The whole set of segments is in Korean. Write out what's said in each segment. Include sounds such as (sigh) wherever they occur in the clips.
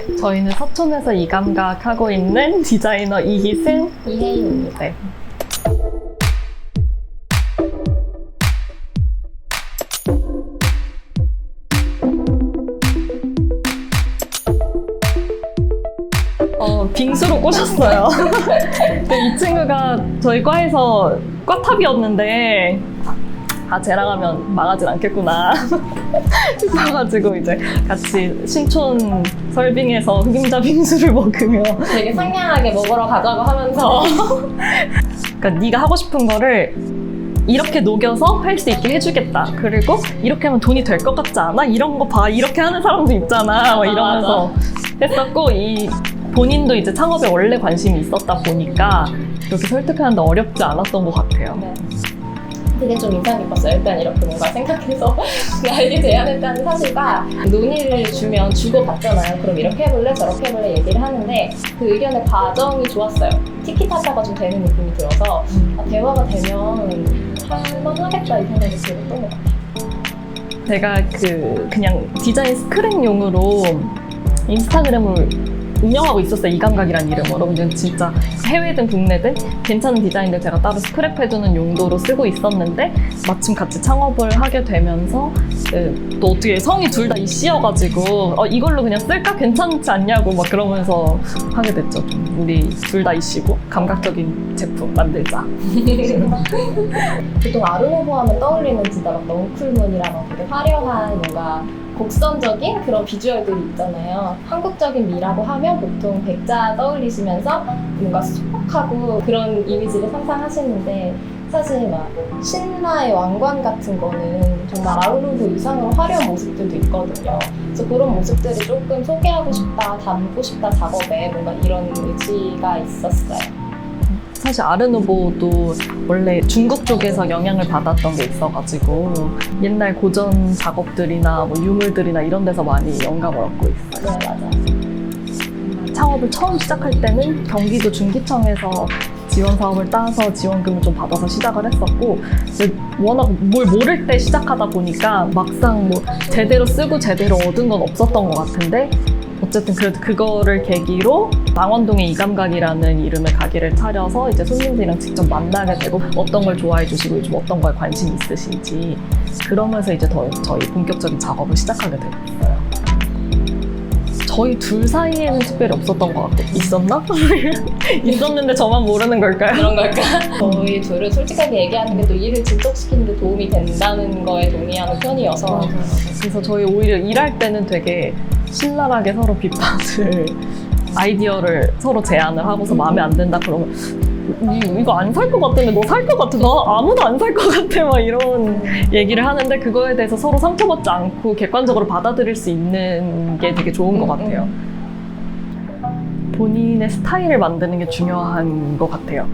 저희는 서촌에서 이 감각 하고 있는 디자이너 이희승, 이혜인입니다. 네. 어, 빙수로 꼬셨어요. 근데 (laughs) 이 친구가 저희 과에서 과탑이었는데 아 쟤랑 하면 망하진 않겠구나 (laughs) 싶어가지고 이제 같이 신촌 설빙에서 흑임자 빙수를 먹으며 되게 상냥하게 먹으러 가자고 하면서 그러니까 네가 하고 싶은 거를 이렇게 녹여서 할 수 있게 해주겠다. 그리고 이렇게 하면 돈이 될 것 같지 않아? 이런 거 봐. 이렇게 하는 사람도 있잖아. 막 이러면서 했었고 이 본인도 이제 창업에 원래 관심이 있었다 보니까 그렇게 설득하는데 어렵지 않았던 것 같아요. 네. 되게 좀 인상 깊었어요. 일단 이렇게 뭔가 생각해서 (laughs) 나에게 제안했다는 사실과 논의를 주면 주고받잖아요. 그럼 이렇게 해볼래? 저렇게 해볼래? 얘기를 하는데 그 의견의 과정이 좋았어요. 티키타카가 좀 되는 느낌이 들어서 아, 대화가 되면 할만하겠다 이 생각이 들었던 것 같아요. 제가 그 그냥 디자인 스크랩용으로 인스타그램을 운영하고 있었어요. 이 감각이란 이름으로. 근데 진짜 해외든 국내든 괜찮은 디자인들 제가 따로 스크랩해두는 용도로 쓰고 있었는데 마침 같이 창업을 하게 되면서 그, 또 어떻게 성이 둘 다 이씨여가지고 어, 이걸로 그냥 쓸까 괜찮지 않냐고 막 그러면서 하게 됐죠. 좀 우리 둘 다 이씨고 감각적인 제품 만들자. (laughs) 보통 아르노보 하면 떠올리는 진짜 막 넝쿨문이랑 막 되게 화려한 뭔가 곡선적인 그런 비주얼들이 있잖아요. 한국적인 미라고 하면 보통 백자 떠올리시면서 뭔가 소박하고 그런 이미지를 상상하시는데 사실 막 신라의 왕관 같은 거는 정말 아르노보 이상으로 화려한 모습들도 있거든요. 그래서 그런 모습들을 조금 소개하고 싶다, 담고 싶다 작업에 뭔가 이런 의지가 있었어요. 사실 아르누보도 원래 중국 쪽에서 영향을 받았던 게 있어가지고 옛날 고전 작업들이나 뭐 유물들이나 이런 데서 많이 영감을 얻고 있어요. 네, 맞아요. 창업을 처음 시작할 때는 경기도 중기청에서 지원 사업을 따서 지원금을 좀 받아서 시작을 했었고 워낙 뭘 모를 때 시작하다 보니까 막상 뭐 제대로 쓰고 제대로 얻은 건 없었던 것 같은데 어쨌든 그래도 그거를 계기로 망원동의 이감각이라는 이름의 가게를 차려서 이제 손님들이랑 직접 만나게 되고 어떤 걸 좋아해 주시고 요즘 어떤 거에 관심 있으신지 그러면서 이제 더 저희 본격적인 작업을 시작하게 됐어요. 저희 둘 사이에는 특별히 없었던 것 같아요. 있었나? (laughs) 있었는데 저만 모르는 걸까요? 그런 걸까? 저희 둘은 솔직하게 얘기하는 게 또 일을 진척시키는 데 도움이 된다는 거에 동의하는 편이어서 그래서 저희 오히려 일할 때는 되게 신랄하게 서로 비판을 아이디어를 서로 제안을 하고서 마음에 안 든다 그러면 이- 이거 안 살 것 같은데 너 살 것 같아 나 아무도 안 살 것 같아 막 이런 얘기를 하는데 그거에 대해서 서로 상처받지 않고 객관적으로 받아들일 수 있는 게 되게 좋은 것 같아요. 본인의 스타일을 만드는 게 중요한 것 같아요.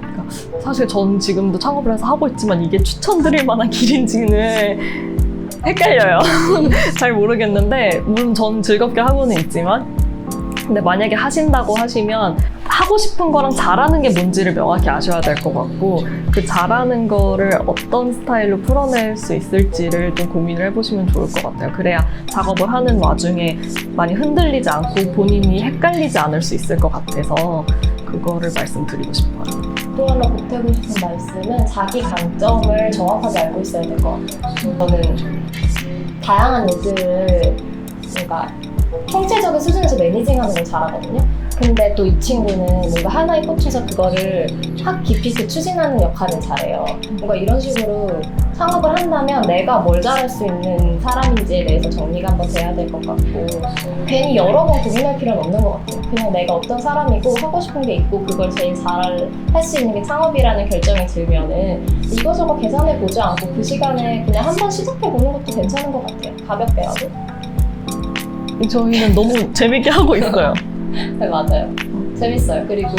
그러니까 사실 전 지금도 창업을 해서 하고 있지만 이게 추천드릴 만한 길인지는 헷갈려요. (laughs) 잘 모르겠는데 물론 전 즐겁게 하고는 있지만 근데 만약에 하신다고 하시면 하고 싶은 거랑 잘하는 게 뭔지를 명확히 아셔야 될 것 같고 그 잘하는 거를 어떤 스타일로 풀어낼 수 있을지를 좀 고민을 해보시면 좋을 것 같아요. 그래야 작업을 하는 와중에 많이 흔들리지 않고 본인이 헷갈리지 않을 수 있을 것 같아서 그거를 말씀드리고 싶어요. 또 하나 보태고 싶은 말씀은 자기 강점을 정확하게 알고 있어야 될 것 같아요. 저는 다양한 일들을 뭔가 총체적인 수준에서 매니징하는 걸 잘하거든요. 근데 또 이 친구는 뭔가 하나에 꽂혀서 그거를 확 깊이 있게 추진하는 역할을 잘해요. 뭔가 이런 식으로 창업을 한다면 내가 뭘 잘할 수 있는 사람인지에 대해서 정리가 한번 돼야 될 것 같고 괜히 여러 번 고민할 필요는 없는 것 같아요. 그냥 내가 어떤 사람이고 하고 싶은 게 있고 그걸 제일 잘 할 수 있는 게 창업이라는 결정이 들면은 이거저거 계산해 보지 않고 그 시간에 그냥 한번 시작해 보는 것도 괜찮은 것 같아요. 가볍게라도. 저희는 너무 재밌게 하고 있어요. (laughs) 네, 맞아요. 재밌어요. 그리고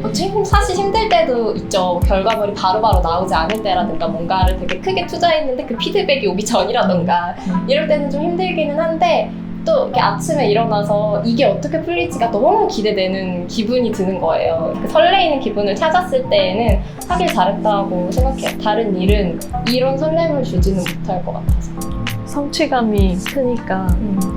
뭐 힘- 사실 힘들 때도 있죠. 결과물이 바로바로 나오지 않을 때라든가 뭔가를 되게 크게 투자했는데 그 피드백이 오기 전이라든가 이럴 때는 좀 힘들기는 한데 또 이렇게 아침에 일어나서 이게 어떻게 풀릴지가 너무 기대되는 기분이 드는 거예요. 그 설레이는 기분을 찾았을 때에는 하길 잘했다고 생각해요. 다른 일은 이런 설렘을 주지는 못할 것 같아서. 성취감이 크니까 음.